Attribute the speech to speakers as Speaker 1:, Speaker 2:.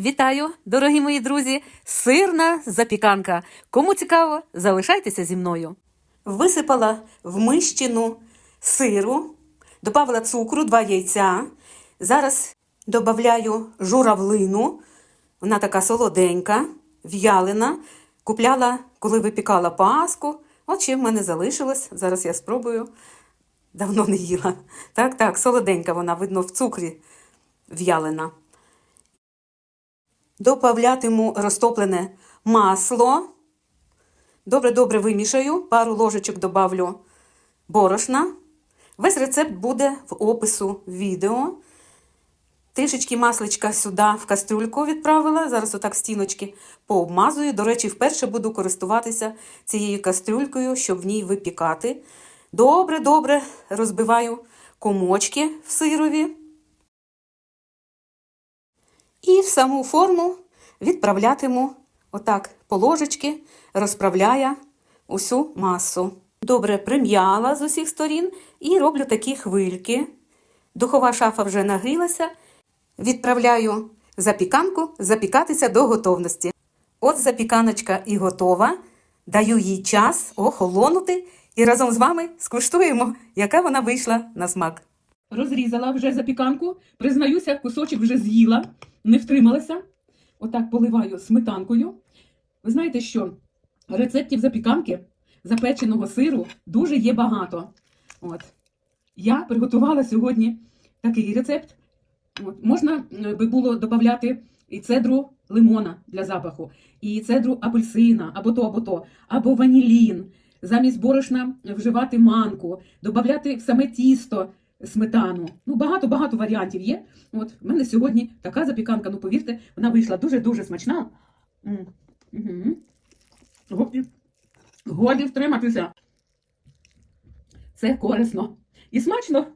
Speaker 1: Вітаю, дорогі мої друзі! Сирна запіканка. Кому цікаво, залишайтеся зі мною. Висипала в мищину сиру, додавала цукру, два яйця. Зараз додаю журавлину. Вона така солоденька, в'ялена. Купляла, коли випікала паску. От ще в мене залишилось. Зараз я спробую. Давно не їла. Так, так, солоденька вона, видно, в цукрі в'ялена. Добавлятиму розтоплене масло. Добре-добре вимішаю, пару ложечок добавлю борошна. Весь рецепт буде в опису відео. Трішечки масличка сюди в кастрюльку відправила. Зараз отак стіночки пообмазую. До речі, вперше буду користуватися цією кастрюлькою, щоб в ній випікати. Добре-добре розбиваю комочки в сирові. І в саму форму відправлятиму отак по ложечки, розправляя усю масу. Добре прим'яла з усіх сторін і роблю такі хвильки. Духова шафа вже нагрілася. Відправляю запіканку запікатися до готовності. От запіканочка і готова. Даю їй час охолонути і разом з вами скуштуємо, яка вона вийшла на смак. Розрізала вже запіканку, признаюся, кусочок вже з'їла, не втрималася. Отак поливаю сметанкою. Ви знаєте що? Рецептів запіканки запеченого сиру дуже є багато. От. Я приготувала сьогодні такий рецепт. От. Можна е, би було додати і цедру лимона для запаху, і цедру апельсина, або то, або то, або ванілін. Замість борошна вживати манку, додати в саме тісто сметану. Ну, багато-багато варіантів є. От, в мене сьогодні така запіканка, ну повірте, вона вийшла дуже-дуже смачна. М. Годі втриматися. Це корисно. І смачно.